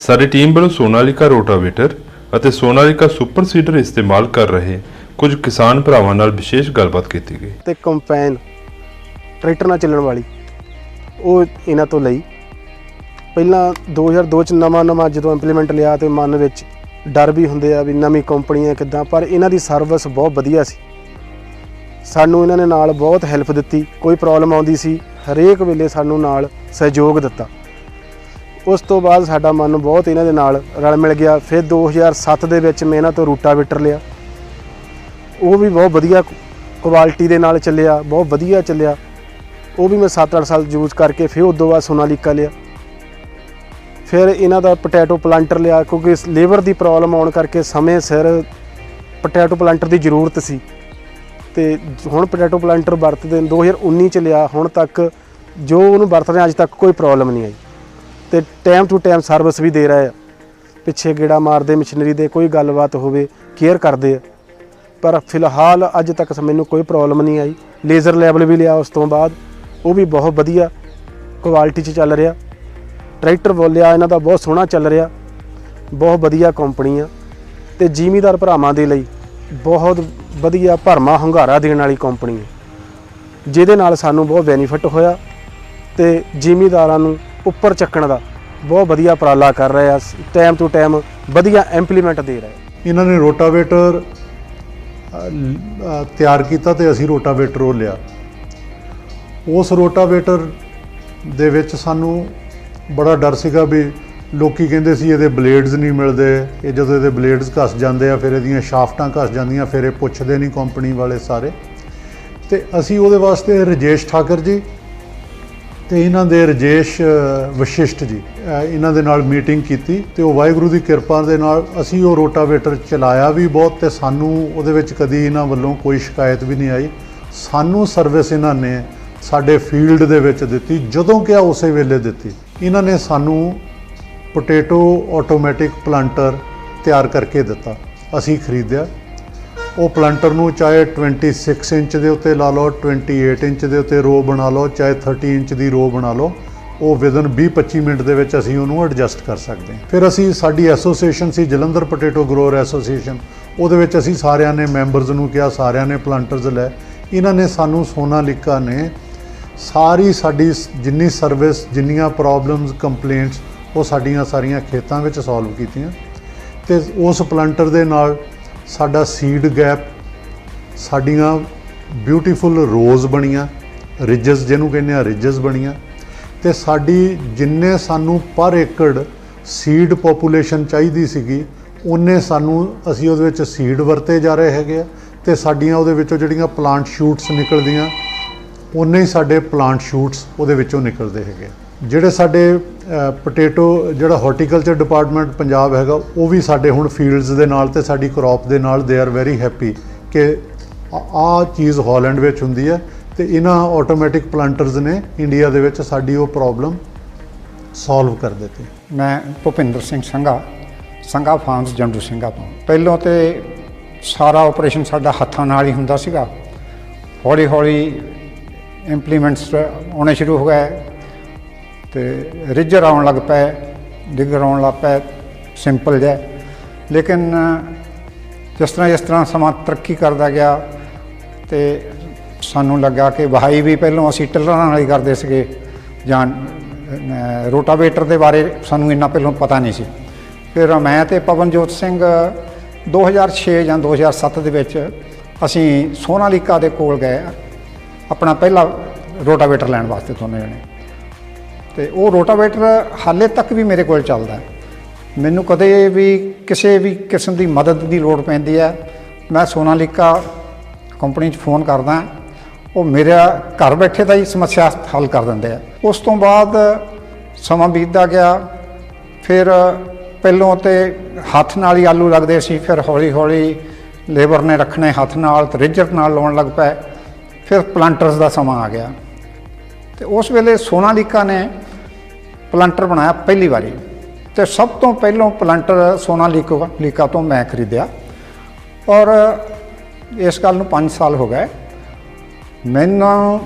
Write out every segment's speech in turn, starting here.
ਸਾਡੀ ਟੀਮ ਵੱਲੋਂ ਸੋਨਾਲੀਕਾ ਰੋਟਾਵੇਟਰ ਅਤੇ ਸੋਨਾਲੀਕਾ ਸੁਪਰ ਸੀਡਰ ਇਸਤੇਮਾਲ ਕਰ ਰਹੇ ਕੁਝ ਕਿਸਾਨ ਭਰਾਵਾਂ ਨਾਲ ਵਿਸ਼ੇਸ਼ ਗੱਲਬਾਤ ਕੀਤੀ ਗਈ। ਤੇ ਕੰਪੈਨ ਟਰੈਕਟਰ ਨਾਲ ਚੱਲਣ ਵਾਲੀ, ਉਹ ਇਹਨਾਂ ਤੋਂ ਲਈ। ਪਹਿਲਾਂ 2002 ਚ ਨਵਾਂ ਨਵਾਂ ਜਦੋਂ ਇੰਪਲੀਮੈਂਟ ਲਿਆ ਤੇ ਮਨ ਵਿੱਚ ਡਰ ਵੀ ਹੁੰਦੇ ਆ ਵੀ ਨਵੀਂ ਕੰਪਨੀ ਹੈ ਕਿੱਦਾਂ, ਪਰ ਇਹਨਾਂ ਦੀ ਸਰਵਿਸ ਬਹੁਤ ਵਧੀਆ ਸੀ। ਸਾਨੂੰ ਇਹਨਾਂ ਨੇ ਨਾਲ ਬਹੁਤ ਹੈਲਪ ਦਿੱਤੀ, ਕੋਈ ਪ੍ਰੋਬਲਮ ਆਉਂਦੀ ਸੀ, ਹਰੇਕ ਵੇਲੇ ਸਾਨੂੰ ਨਾਲ ਸਹਿਯੋਗ ਦਿੱਤਾ। ਉਸ ਤੋਂ ਬਾਅਦ ਸਾਡਾ ਮਨ ਬਹੁਤ ਇਹਨਾਂ ਦੇ ਨਾਲ ਰਲ ਮਿਲ ਗਿਆ। ਫਿਰ 2007 ਦੇ ਵਿੱਚ ਮੈਂ ਇਹਨਾਂ ਤੋਂ ਰੂਟਾਵੇਟਰ ਲਿਆ। ਉਹ ਵੀ ਬਹੁਤ ਵਧੀਆ ਕੁਆਲਿਟੀ ਦੇ ਨਾਲ ਚੱਲਿਆ, ਬਹੁਤ ਵਧੀਆ ਚੱਲਿਆ। ਉਹ ਵੀ ਮੈਂ 7-8 ਸਾਲ ਯੂਜ਼ ਕਰਕੇ ਫਿਰ ਉਦੋਂ ਬਾਅਦ ਸੋਨਾਲੀਕਾ ਲਿਆ। ਫਿਰ ਇਹਨਾਂ ਦਾ ਪੋਟੈਟੋ ਪਲਾਂਟਰ ਲਿਆ, ਕਿਉਂਕਿ ਲੇਬਰ ਦੀ ਪ੍ਰੋਬਲਮ ਆਉਣ ਕਰਕੇ ਸਮੇਂ ਸਿਰ ਪੋਟੈਟੋ ਪਲਾਂਟਰ ਦੀ ਜ਼ਰੂਰਤ ਸੀ। ਤੇ ਹੁਣ ਪੋਟੈਟੋ ਪਲਾਂਟਰ ਵਰਤਦੇ ਨੇ 2019 ਚ ਲਿਆ, ਹੁਣ ਤੱਕ ਜੋ ਉਹਨੂੰ ਵਰਤ ਵਰਤਦੇ ਅੱਜ ਤੱਕ ਕੋਈ ਪ੍ਰੋਬਲਮ ਨਹੀਂ ਆਈ। ਤੇ ਟਾਈਮ ਟੂ ਟਾਈਮ ਸਰਵਿਸ ਵੀ ਦੇ ਰਹੇ ਆ। ਪਿੱਛੇ ਗੇੜਾ ਮਾਰਦੇ ਮਸ਼ੀਨਰੀ ਦੇ ਕੋਈ ਗੱਲਬਾਤ ਹੋਵੇ ਕੇਅਰ ਕਰਦੇ ਆ। ਪਰ ਫਿਲਹਾਲ ਅੱਜ ਤੱਕ ਮੈਨੂੰ ਕੋਈ ਪ੍ਰੋਬਲਮ ਨਹੀਂ ਆਈ। ਲੇਜ਼ਰ ਲੈਵਲ ਵੀ ਲਿਆ ਉਸ ਤੋਂ ਬਾਅਦ। ਉਹ ਵੀ ਬਹੁਤ ਵਧੀਆ ਕੁਆਲਿਟੀ 'ਚ ਚੱਲ ਰਿਹਾ। ਟਰੈਕਟਰ ਬੋਲਿਆ, ਇਹਨਾਂ ਦਾ ਬਹੁਤ ਸੋਹਣਾ ਚੱਲ ਰਿਹਾ। ਬਹੁਤ ਵਧੀਆ ਕੰਪਨੀ ਆ। ਤੇ ਜ਼ਿਮੀਦਾਰ ਭਰਾਵਾਂ ਦੇ ਲਈ ਬਹੁਤ ਵਧੀਆ ਭਰਮਾ ਹੰਗਾਰਾ ਦੇਣ ਵਾਲੀ ਕੰਪਨੀ ਹੈ ਜਿਹਦੇ ਨਾਲ ਸਾਨੂੰ ਬਹੁਤ ਬੈਨੀਫਿਟ ਹੋਇਆ। ਤੇ ਜ਼ਿਮੀਦਾਰਾਂ ਨੂੰ ਉੱਪਰ ਚੱਕਣ ਦਾ। ਬਹੁਤ ਵਧੀਆ ਉਪਰਾਲਾ ਕਰ ਰਹੇ ਆ। ਟਾਈਮ ਟੂ ਟਾਈਮ ਵਧੀਆ ਇੰਪਲੀਮੈਂਟ ਦੇ ਰਹੇ। ਇਹਨਾਂ ਨੇ ਰੋਟਾਵੇਟਰ ਤਿਆਰ ਕੀਤਾ ਤੇ ਅਸੀਂ ਰੋਟਾਵੇਟਰ ਉਹ ਲਿਆ। ਉਸ ਰੋਟਾਵੇਟਰ ਦੇ ਵਿੱਚ ਸਾਨੂੰ ਬੜਾ ਡਰ ਸੀਗਾ ਵੀ ਲੋਕੀ ਕਹਿੰਦੇ ਸੀ ਇਹਦੇ ਬਲੇਡਸ ਨਹੀਂ ਮਿਲਦੇ। ਇਹ ਜਦੋਂ ਇਹਦੇ ਬਲੇਡਸ ਘਸ ਜਾਂਦੇ ਆ, ਫਿਰ ਇਹਦੀਆਂ ਸ਼ਾਫਟਾਂ ਘਸ ਜਾਂਦੀਆਂ, ਫਿਰ ਇਹ ਪੁੱਛਦੇ ਨਹੀਂ ਕੰਪਨੀ ਵਾਲੇ ਸਾਰੇ। ਤੇ ਅਸੀਂ ਉਹਦੇ ਵਾਸਤੇ ਰਜੇਸ਼ ਠਾਕਰ ਜੀ ਤੇ ਇਹਨਾਂ ਦੇ ਰਜੇਸ਼ ਅ, ਵਸ਼ਿਸ਼ਟ ਜੀ ਇਹਨਾਂ ਦੇ ਨਾਲ ਮੀਟਿੰਗ ਕੀਤੀ ਤੇ ਉਹ ਵਾਹਿਗੁਰੂ ਦੀ ਕਿਰਪਾ ਦੇ ਨਾਲ ਅਸੀਂ ਉਹ ਰੋਟਾਵੇਟਰ ਚਲਾਇਆ ਵੀ ਬਹੁਤ ਤੇ ਸਾਨੂੰ ਉਹਦੇ ਵਿੱਚ ਕਦੀ ਇਹਨਾਂ ਵੱਲੋਂ ਕੋਈ ਸ਼ਿਕਾਇਤ ਵੀ ਨਹੀਂ ਆਈ। ਸਾਨੂੰ ਸਰਵਿਸ ਇਹਨਾਂ ਨੇ ਸਾਡੇ ਫੀਲਡ ਦੇ ਵਿੱਚ ਦਿੱਤੀ ਜਦੋਂ ਕਿਹਾ ਉਸੇ ਵੇਲੇ ਦਿੱਤੀ। ਇਹਨਾਂ ਨੇ ਸਾਨੂੰ ਪੋਟੇਟੋ ਆਟੋਮੈਟਿਕ ਪਲਾਂਟਰ ਤਿਆਰ ਕਰਕੇ ਦਿੱਤਾ। ਅਸੀਂ ਖਰੀਦਿਆ। ਉਹ ਪਲੰਟਰ ਨੂੰ ਚਾਹੇ 26 ਇੰਚ ਦੇ ਉੱਤੇ ਲਾ ਲਓ 28 ਇੰਚ ਦੇ ਉੱਤੇ ਰੋ ਬਣਾ ਲਓ, ਚਾਹੇ 30 ਇੰਚ ਦੀ ਰੋ ਬਣਾ ਲਓ, ਉਹ ਵਿਦਨ 20-25 ਮਿੰਟ ਦੇ ਵਿੱਚ ਅਸੀਂ ਉਹਨੂੰ ਐਡਜਸਟ ਕਰ ਸਕਦੇ ਹਾਂ। ਫਿਰ ਅਸੀਂ ਸਾਡੀ ਐਸੋਸੀਏਸ਼ਨ ਸੀ ਜਲੰਧਰ ਪੋਟੇਟੋ ਗਰੋਅਰ ਐਸੋਸੀਏਸ਼ਨ ਉਹਦੇ ਵਿੱਚ ਅਸੀਂ ਸਾਰਿਆਂ ਨੇ ਮੈਂਬਰਸ ਨੂੰ ਕਿਹਾ, ਸਾਰਿਆਂ ਨੇ ਪਲਾਂਟਰਸ ਲੈ। ਇਹਨਾਂ ਨੇ ਸਾਨੂੰ ਸੋਨਾਲੀਕਾ ਨੇ। ਸਾਰੀ ਸਾਡੀ ਸ- ਜਿੰਨੀ ਸਰਵਿਸ ਜਿੰਨੀਆਂ ਪ੍ਰੋਬਲਮਸ ਕੰਪਲੇਂਟਸ ਉਹ ਸਾਡੀਆਂ ਸਾਰੀਆਂ ਖੇਤਾਂ ਵਿੱਚ ਸੋਲਵ ਕੀਤੀਆਂ। ਤੇ ਉਸ ਪਲੰਟਰ ਦੇ ਨਾਲ ਸਾਡਾ ਸੀਡ ਗੈਪ ਸਾਡੀਆਂ ਬਿਊਟੀਫੁਲ ਰੋਜ਼ ਬਣੀਆਂ ਰਿਜਸ ਜਿਹਨੂੰ ਕਹਿੰਦੇ ਆ ਰਿਜਸ ਬਣੀਆਂ ਤੇ ਸਾਡੀ ਜਿੰਨੇ ਸਾਨੂੰ ਪਰ ਏਕੜ ਸੀਡ ਪੋਪੂਲੇਸ਼ਨ ਚਾਹੀਦੀ ਸੀਗੀ, ਉਹਨੇ ਸਾਨੂੰ ਅਸੀਂ ਉਹਦੇ ਵਿੱਚ ਸੀਡ ਵਰਤੇ ਜਾ ਰਹੇ ਹੈਗੇ ਆ ਤੇ ਸਾਡੀਆਂ ਉਹਦੇ ਵਿੱਚੋਂ ਜਿਹੜੀਆਂ ਪਲਾਂਟ ਸ਼ੂਟਸ ਨਿਕਲਦੀਆਂ ਉਨੇ ਹੀ ਸਾਡੇ ਪਲਾਂਟ ਸ਼ੂਟਸ ਉਹਦੇ ਵਿੱਚੋਂ ਨਿਕਲਦੇ ਹੈਗੇ ਜਿਹੜੇ ਸਾਡੇ ਪੋਟੇਟੋ ਜਿਹੜਾ ਹਾਰਟੀਕਲਚਰ ਡਿਪਾਰਟਮੈਂਟ ਪੰਜਾਬ ਹੈਗਾ, ਉਹ ਵੀ ਸਾਡੇ ਹੁਣ ਫੀਲਡਸ ਦੇ ਨਾਲ ਤੇ ਸਾਡੀ ਕ੍ਰੌਪ ਦੇ ਨਾਲ ਦੇ ਆਰ ਵੈਰੀ ਹੈਪੀ ਕਿ ਆ ਚੀਜ਼ ਹਾਲੈਂਡ ਵਿੱਚ ਹੁੰਦੀ ਹੈ ਤੇ ਇਹਨਾਂ ਆਟੋਮੈਟਿਕ ਪਲਾਂਟਰਸ ਨੇ ਇੰਡੀਆ ਦੇ ਵਿੱਚ ਸਾਡੀ ਉਹ ਪ੍ਰੋਬਲਮ ਸੋਲਵ ਕਰ ਦਿੱਤੀ। ਮੈਂ ਭੁਪਿੰਦਰ ਸਿੰਘ ਸੰਘਾ ਸੰਘਾ ਫਾਰਮਸ ਜੰਡੂ ਸਿੰਘਾ ਤੋਂ। ਪਹਿਲਾਂ ਤੇ ਸਾਰਾ ਆਪਰੇਸ਼ਨ ਸਾਡਾ ਹੱਥਾਂ ਨਾਲ ਹੀ ਹੁੰਦਾ ਸੀਗਾ। ਹੌਲੀ ਹੌਲੀ ਇੰਪਲੀਮੈਂਟਸ ਆਉਣੇ ਸ਼ੁਰੂ ਹੋ ਗਏ। ਤੇ ਰਿਜਰ ਆਉਣ ਲੱਗ ਪਏ ਡਿਗਰ ਆਉਣ ਲੱਗ ਪਏ ਸਿੰਪਲ ਜਿਹਾ। ਲੇਕਿਨ ਜਿਸ ਤਰ੍ਹਾਂ ਜਿਸ ਤਰ੍ਹਾਂ ਸਮਾਂ ਤਰੱਕੀ ਕਰਦਾ ਗਿਆ ਤੇ ਸਾਨੂੰ ਲੱਗਾ ਕਿ ਵਹਾਈ ਵੀ ਪਹਿਲਾਂ ਅਸੀਂ ਟਿਲਰਾਂ ਨਾਲ ਹੀ ਕਰਦੇ ਸੀਗੇ ਜਾਂ ਰੋਟਾਵੇਟਰ ਦੇ ਬਾਰੇ ਸਾਨੂੰ ਇੰਨਾ ਪਹਿਲਾਂ ਪਤਾ ਨਹੀਂ ਸੀ। ਫਿਰ ਮੈਂ ਤੇ ਪਵਨਜੋਤ ਸਿੰਘ 2006 ਜਾਂ 2007 ਦੇ ਵਿੱਚ ਅਸੀਂ ਸੋਨਾਲੀਕਾ ਦੇ ਕੋਲ ਗਏ। ਆਪਣਾ ਪਹਿਲਾ ਰੋਟਾਵੇਟਰ ਲੈਣ ਵਾਸਤੇ ਦੋਨੇ ਜਣੇ। ਤੇ ਉਹ ਰੋਟਾਵੇਟਰ ਹਾਲੇ ਤੱਕ ਵੀ ਮੇਰੇ ਕੋਲ ਚੱਲਦਾ ਹੈ। ਮੈਨੂੰ ਕਦੇ ਵੀ ਕਿਸੇ ਵੀ ਕਿਸਮ ਦੀ ਮਦਦ ਦੀ ਲੋੜ ਪੈਂਦੀ ਹੈ। ਮੈਂ ਸੋਨਾਲੀਕਾ ਕੰਪਨੀ 'ਚ ਫੋਨ ਕਰਦਾ ਉਹ ਮੇਰਾ ਘਰ ਬੈਠੇ ਦਾ ਹੀ ਸਮੱਸਿਆ ਹੱਲ ਕਰ ਦਿੰਦੇ ਆ। ਉਸ ਤੋਂ ਬਾਅਦ ਸਮਾਂ ਬੀਤਦਾ ਗਿਆ। ਫਿਰ ਪਹਿਲੋਂ ਤੇ ਹੱਥ ਨਾਲ ਹੀ ਆਲੂ ਲੱਗਦੇ ਸੀ। ਫਿਰ ਹੌਲੀ ਹੌਲੀ ਲੇਬਰ ਨੇ ਰੱਖਣੇ ਹੱਥ ਨਾਲ ਤੇ ਰਿਜਰ ਨਾਲ ਲਾਉਣ ਲੱਗ ਪਏ। ਫਿਰ ਪਲਾਂਟਰਸ ਦਾ ਸਮਾਂ ਆ ਗਿਆ। ਤੇ ਉਸ ਵੇਲੇ ਸੋਨਾਲੀਕਾ ਨੇ ਪਲਾਂਟਰ ਬਣਾਇਆ ਪਹਿਲੀ ਵਾਰੀ। ਤੇ ਸਭ ਤੋਂ ਪਹਿਲਾਂ ਪਲਾਂਟਰ ਸੋਨਾਲੀਕਾ ਲੀਕਾ ਤੋਂ ਮੈਂ ਖਰੀਦਿਆ। ਔਰ ਇਸ ਗੱਲ ਨੂੰ 5 ਸਾਲ ਹੋ ਗਏ। ਮੈਨੂੰ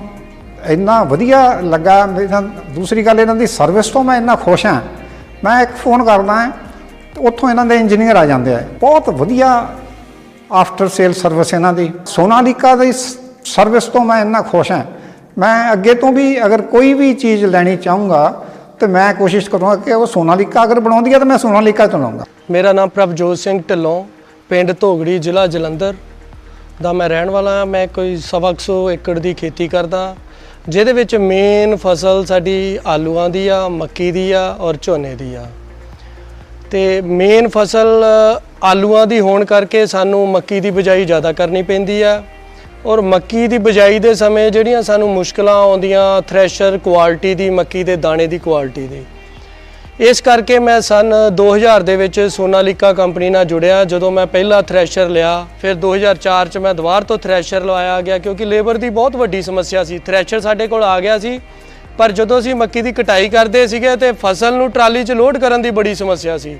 ਇੰਨਾ ਵਧੀਆ ਲੱਗਾ, ਮੇਰਾ ਦੂਸਰੀ ਗੱਲ ਇਹਨਾਂ ਦੀ ਸਰਵਿਸ ਤੋਂ ਮੈਂ ਇੰਨਾ ਖੁਸ਼ ਹਾਂ। ਮੈਂ ਇੱਕ ਫੋਨ ਕਰਦਾ ਹਾਂ ਉੱਥੋਂ ਇਹਨਾਂ ਦੇ ਇੰਜੀਨੀਅਰ ਆ ਜਾਂਦੇ ਆ। ਬਹੁਤ ਵਧੀਆ ਆਫਟਰ ਸੇਲ ਸਰਵਿਸ ਇਹਨਾਂ ਦੀ। ਸੋਨਾਲੀਕਾ ਦੀ ਸਰਵਿਸ ਤੋਂ ਮੈਂ ਇੰਨਾ ਖੁਸ਼ ਹਾਂ। ਮੈਂ ਅੱਗੇ ਤੋਂ ਵੀ ਅਗਰ ਕੋਈ ਵੀ ਚੀਜ਼ ਲੈਣੀ ਚਾਹੂੰਗਾ, ਤੇ ਮੈਂ ਕੋਸ਼ਿਸ਼ ਕਰੂੰਗਾ ਕਿ ਉਹ ਸੋਨਾਲੀਕਾ ਅਗਰ ਬਣਾਉਂਦੀ ਹੈ, ਤਾਂ ਮੈਂ ਸੋਨਾਲੀਕਾ ਤੋਂ ਲਵਾਂਗਾ ਮੇਰਾ ਨਾਮ ਪ੍ਰਭਜੋਤ ਸਿੰਘ ਢਿੱਲੋਂ, ਪਿੰਡ ਧੋਗੜੀ, ਜ਼ਿਲ੍ਹਾ ਜਲੰਧਰ ਦਾ ਮੈਂ ਰਹਿਣ ਵਾਲਾ ਹਾਂ। ਮੈਂ ਕੋਈ ਸਵਾ ਕੁ ਸੌ ਏਕੜ ਦੀ ਖੇਤੀ ਕਰਦਾ। ਜਿਹਦੇ ਵਿੱਚ ਮੇਨ ਫਸਲ ਸਾਡੀ ਆਲੂਆਂ ਦੀ ਆ, ਮੱਕੀ ਦੀ ਆ ਔਰ ਝੋਨੇ ਦੀ ਆ। ਤੇ ਮੇਨ ਫਸਲ ਆਲੂਆਂ ਦੀ ਹੋਣ ਕਰਕੇ ਸਾਨੂੰ ਮੱਕੀ ਦੀ ਬਿਜਾਈ ਜ਼ਿਆਦਾ ਕਰਨੀ ਪੈਂਦੀ ਆ। ਔਰ ਮੱਕੀ ਦੀ ਬਿਜਾਈ ਦੇ ਸਮੇਂ ਜਿਹੜੀਆਂ ਸਾਨੂੰ ਮੁਸ਼ਕਲਾਂ ਆਉਂਦੀਆਂ ਥ੍ਰੈਸ਼ਰ ਕੁਆਲਿਟੀ ਦੀ, ਮੱਕੀ ਦੇ ਦਾਣੇ ਦੀ ਕੁਆਲਿਟੀ ਦੀ। ਇਸ ਕਰਕੇ ਮੈਂ ਸਨ 2000 ਦੇ ਵਿੱਚ ਸੋਨਾਲੀਕਾ ਕੰਪਨੀ ਨਾਲ ਜੁੜਿਆ। ਜਦੋਂ ਮੈਂ ਪਹਿਲਾ ਥ੍ਰੈਸ਼ਰ ਲਿਆ, ਫਿਰ 2004 ਚ ਮੈਂ ਦੁਬਾਰ ਤੋਂ ਥ੍ਰੈਸ਼ਰ ਲਵਾਇਆ ਗਿਆ ਕਿਉਂਕਿ ਲੇਬਰ ਦੀ ਬਹੁਤ ਵੱਡੀ ਸਮੱਸਿਆ ਸੀ। ਥ੍ਰੈਸ਼ਰ ਸਾਡੇ ਕੋਲ ਆ ਗਿਆ ਸੀ, ਪਰ ਜਦੋਂ ਅਸੀਂ ਮੱਕੀ ਦੀ ਕਟਾਈ ਕਰਦੇ ਸੀਗੇ ਤੇ ਫਸਲ ਨੂੰ ਟਰਾਲੀ 'ਚ ਲੋਡ ਕਰਨ ਦੀ ਬੜੀ ਸਮੱਸਿਆ ਸੀ।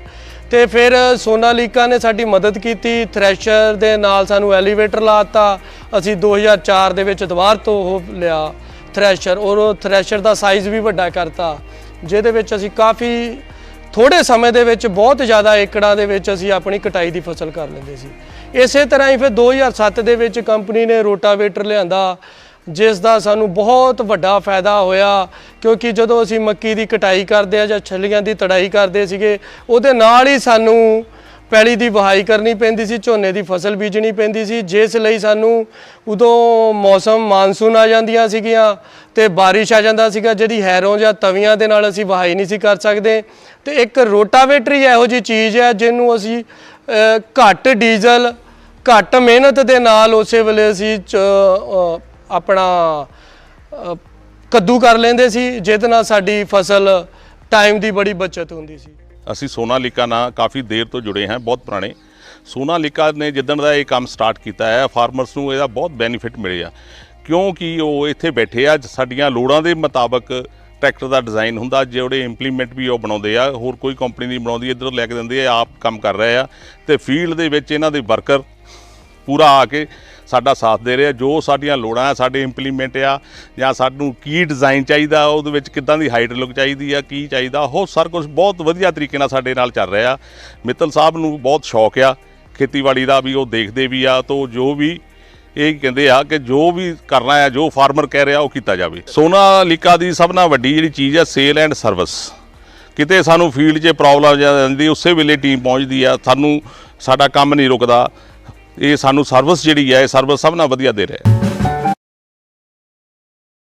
ਤੇ ਫਿਰ ਸੋਨਾਲੀਕਾ ਨੇ ਸਾਡੀ ਮਦਦ ਕੀਤੀ, ਥ੍ਰੈਸ਼ਰ ਦੇ ਨਾਲ ਸਾਨੂੰ ਐਲੀਵੇਟਰ ਲਾਤਾ ਅਸੀਂ 2004 ਦੇ ਵਿੱਚ ਦੁਬਾਰ ਤੋਂ ਉਹ ਲਿਆ ਥ੍ਰੈਸ਼ਰ। ਔਰ ਉਹ ਥ੍ਰੈਸ਼ਰ ਦਾ ਸਾਈਜ਼ ਵੀ ਵੱਡਾ ਕਰਤਾ, ਜਿਹਦੇ ਵਿੱਚ ਅਸੀਂ ਕਾਫੀ ਥੋੜੇ ਸਮੇਂ ਦੇ ਵਿੱਚ ਬਹੁਤ ਜ਼ਿਆਦਾ ਏਕੜਾਂ ਦੇ ਵਿੱਚ ਅਸੀਂ ਆਪਣੀ ਕਟਾਈ ਦੀ ਫਸਲ ਕਰ ਲੈਂਦੇ ਸੀ। ਇਸੇ ਤਰ੍ਹਾਂ ਹੀ ਫਿਰ 2007 ਦੇ ਵਿੱਚ ਕੰਪਨੀ ਨੇ ਰੋਟਾਵੇਟਰ ਲਿਆਂਦਾ ਜਿਸ ਦਾ ਸਾਨੂੰ ਬਹੁਤ ਵੱਡਾ ਫਾਇਦਾ ਹੋਇਆ, ਕਿਉਂਕਿ ਜਦੋਂ ਅਸੀਂ ਮੱਕੀ ਦੀ ਕਟਾਈ ਕਰਦੇ ਆ ਜਾਂ ਛੱਲੀਆਂ ਦੀ ਤੜਾਈ ਕਰਦੇ ਸੀਗੇ, ਉਹਦੇ ਨਾਲ ਹੀ ਸਾਨੂੰ ਪੈਲੀ ਦੀ ਵਹਾਈ ਕਰਨੀ ਪੈਂਦੀ ਸੀ, ਝੋਨੇ ਦੀ ਫਸਲ ਬੀਜਣੀ ਪੈਂਦੀ ਸੀ, ਜਿਸ ਲਈ ਸਾਨੂੰ ਉਦੋਂ ਮੌਸਮ ਮਾਨਸੂਨ ਆ ਜਾਂਦੀਆਂ ਸੀਗੀਆਂ ਤੇ ਬਾਰਿਸ਼ ਆ ਜਾਂਦਾ ਸੀਗਾ, ਜਿਹੜੀ ਹੈਰੋਂ ਜਾਂ ਤਵੀਆਂ ਦੇ ਨਾਲ ਅਸੀਂ ਵਹਾਈ ਨਹੀਂ ਸੀ ਕਰ ਸਕਦੇ। ਤੇ ਇੱਕ ਰੋਟਾਵੇਟਰ ਹੀ ਇਹੋ ਜੀ ਚੀਜ਼ ਹੈ, ਜਿਹਨੂੰ ਅਸੀਂ ਘੱਟ ਡੀਜ਼ਲ, ਘੱਟ ਮਿਹਨਤ ਦੇ ਨਾਲ ਉਸੇ ਵੇਲੇ ਅਸੀਂ, ਚ- ਆਪਣਾ ਕੱਦੂ ਕਰ ਲੈਂਦੇ ਸੀ, ਜਿਹਦੇ ਨਾਲ ਸਾਡੀ ਫਸਲ ਟਾਈਮ ਦੀ ਬੜੀ ਬਚਤ ਹੁੰਦੀ ਸੀ। ਅਸੀਂ ਸੋਨਾਲੀਕਾ ਨਾਲ ਕਾਫੀ ਦੇਰ ਤੋਂ ਜੁੜੇ ਹਾਂ, ਬਹੁਤ ਪੁਰਾਣੇ। ਸੋਨਾਲੀਕਾ ਨੇ ਜਿੱਦਣ ਦਾ ਇਹ ਕੰਮ ਸਟਾਰਟ ਕੀਤਾ ਹੈ ਫਾਰਮਰਸ ਨੂੰ ਇਹਦਾ ਬਹੁਤ ਬੈਨੀਫਿਟ ਮਿਲਿਆ। ਕਿਉਂਕਿ ਉਹ ਇੱਥੇ ਬੈਠੇ ਆ, ਸਾਡੀਆਂ ਲੋੜਾਂ ਦੇ ਮੁਤਾਬਕ ਟਰੈਕਟਰ ਦਾ ਡਿਜ਼ਾਈਨ ਹੁੰਦਾ, ਜਿਹੜੇ ਇੰਪਲੀਮੈਂਟ ਵੀ ਉਹ ਬਣਾਉਂਦੇ ਆ, ਹੋਰ ਕੋਈ ਕੰਪਨੀ ਨਹੀਂ ਬਣਾਉਂਦੀ, ਇੱਧਰੋਂ ਲੈ ਕੇ ਦਿੰਦੇ ਆ, ਆਪ ਕੰਮ ਕਰ ਰਹੇ ਆ। ਤੇ ਫੀਲਡ ਦੇ ਵਿੱਚ ਇਹਨਾਂ ਦੇ ਵਰਕਰ ਪੂਰਾ ਆ ਕੇ ਸਾਡਾ ਸਾਥ ਦੇ ਰਿਹਾ, ਜੋ ਸਾਡੀਆਂ ਲੋੜਾਂ ਆ, ਸਾਡੇ ਇੰਪਲੀਮੈਂਟ ਆ, ਜਾਂ ਸਾਨੂੰ ਕੀ ਡਿਜ਼ਾਈਨ ਚਾਹੀਦਾ, ਉਹਦੇ ਵਿੱਚ ਕਿੱਦਾਂ ਦੀ ਹਾਈਟ ਲੁੱਕ ਚਾਹੀਦੀ ਆ, ਕੀ ਚਾਹੀਦਾ, ਉਹ ਸਾਰਾ ਕੁਝ ਬਹੁਤ ਵਧੀਆ ਤਰੀਕੇ ਨਾਲ ਸਾਡੇ ਨਾਲ ਚੱਲ ਰਿਹਾ ਮਿੱਤਲ ਸਾਹਿਬ ਨੂੰ ਬਹੁਤ ਸ਼ੌਕ ਆ, ਖੇਤੀਬਾੜੀ ਦਾ ਵੀ, ਉਹ ਦੇਖਦੇ ਵੀ ਆ, ਤੋਂ ਜੋ ਵੀ ਇਹ ਕਹਿੰਦੇ ਆ ਕਿ ਜੋ ਵੀ ਕਰਨਾ ਹੈ ਜੋ ਫਾਰਮਰ ਕਹਿ ਰਿਹਾ, ਉਹ ਕੀਤਾ ਜਾਵੇ। ਸੋਨਾ ਸੋਨਾਲੀਕਾ ਦੀ ਸਭ ਨਾਲ ਵੱਡੀ ਜਿਹੜੀ ਚੀਜ਼ ਹੈ ਸੇਲ ਐਂਡ ਸਰਵਿਸ ਕਿਤੇ ਸਾਨੂੰ ਫੀਲਡ 'ਚ ਪ੍ਰੋਬਲਮ ਆ ਜਾਂਦੀ, ਉਸੇ ਵੇਲੇ ਟੀਮ ਪਹੁੰਚਦੀ ਆ, ਸਾਨੂੰ ਸਾਡਾ ਕੰਮ ਨਹੀਂ ਰੁਕਦਾ। ਇਹ ਸਾਨੂੰ ਸਰਵਿਸ ਜਿਹੜੀ ਹੈ ਇਹ ਸਰਵਿਸ ਸਭ ਨਾਲ ਵਧੀਆ ਦੇ ਰਿਹਾ ਹੈ।